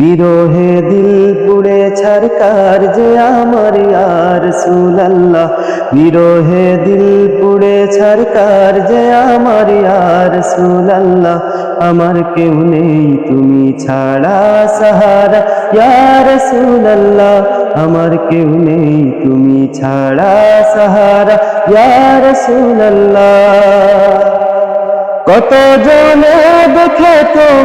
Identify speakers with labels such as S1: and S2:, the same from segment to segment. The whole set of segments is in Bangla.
S1: বিরোহে দিল পুড়ে ছারকার যে আমার ইয়ার সুলাল্লাহ? বিরোহে দিল পুড়ে ছারকার যে আমার ইয়ার সুলাল্লাহ? আমার কেউ নেই তুমি ছাড়া সাহারা, ইয়ার সুলাল্লাহ। আমার কেউ নেই তুমি ছাড়া সাহারা, ইয়ার সুলাল্লাহ। কত জনে দেখে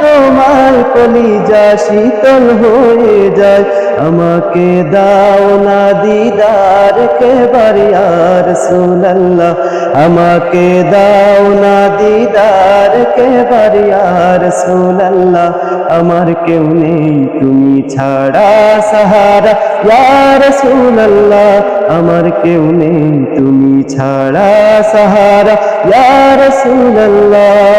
S1: তোমায় কলিজা শীতল হয়ে যায়। আমাকে দাও না দিদার কে বারিয়ার সুলাল্লাহ। আমাকে দাও না দিদার কে বারিয়ার সুলাল্লাহ। আমার কেউ নেই, তুমি ছাড়া সাহারা। ইয়ার সুলাল্লাহ, আমার কেউ নেই, তুমি ছাড়া সাহারা। ইয়ার সুলাল্লাহ।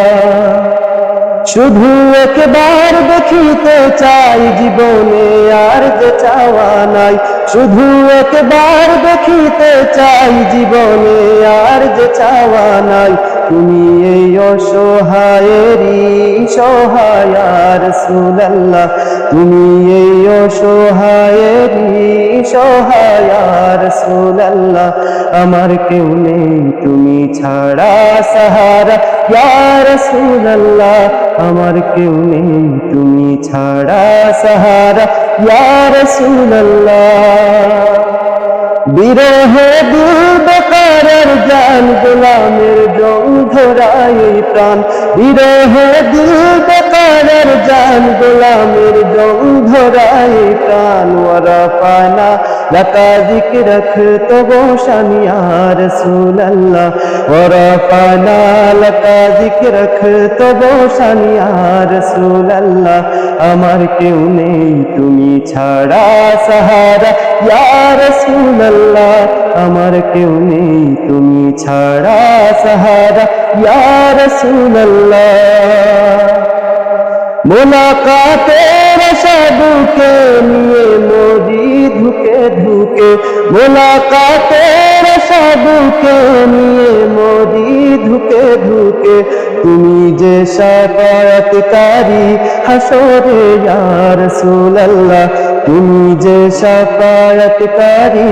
S1: শুধু একবার দেখিতে চাই জীবনে আর যে চাওয়া নাই। শুধু একবার দেখিতে চাই জীবনে আর যে চাওয়া নাই। তুমি এই অসহায়েরই সহায়ার সুলাল্লাহ। তুমি এই অসহায়েরই সহায়ার সুলাল্লাহ। আমার কেউ নেই, তুমি ছাড়া সাহারা ইয়ার সুলাল্লাহ আমার কেউ নেই, তুমি ছাড়া সাহারা। ইয়ার সুলাল্লাহ বিরহ দিল বেকারের জান, গোলামের জং ধরাই প্রাণ। বিরহ দিল বেকারের জান, গোলামের জং ধরাই প্রাণ। ওরা পানা লকা জিক্রখ তো গোশানিয়ার সুলাল্লাহ ওরা পানা লকা জিক্রখ তো গোশানিয়ার সুলাল্লাহ আমার কেউ নেই তুমি ছাড়া সাহারা ইয়ার সুলাল্লাহ আমার কেউ নেই তুমি ছাড়া সাহারা ইয়ার সুলাল্লাহ মোলাকাতের সাধুকে নিয়ে মোদি ধুকে ধুকে মোলাকাতের সাধুকে নিয়ে মোদি ধুকে ধুকে। তুমি যে সাকায়াতকারী হাসরে ইয়া সুলাল্লাহ তুমি যে সাকায়াতকারী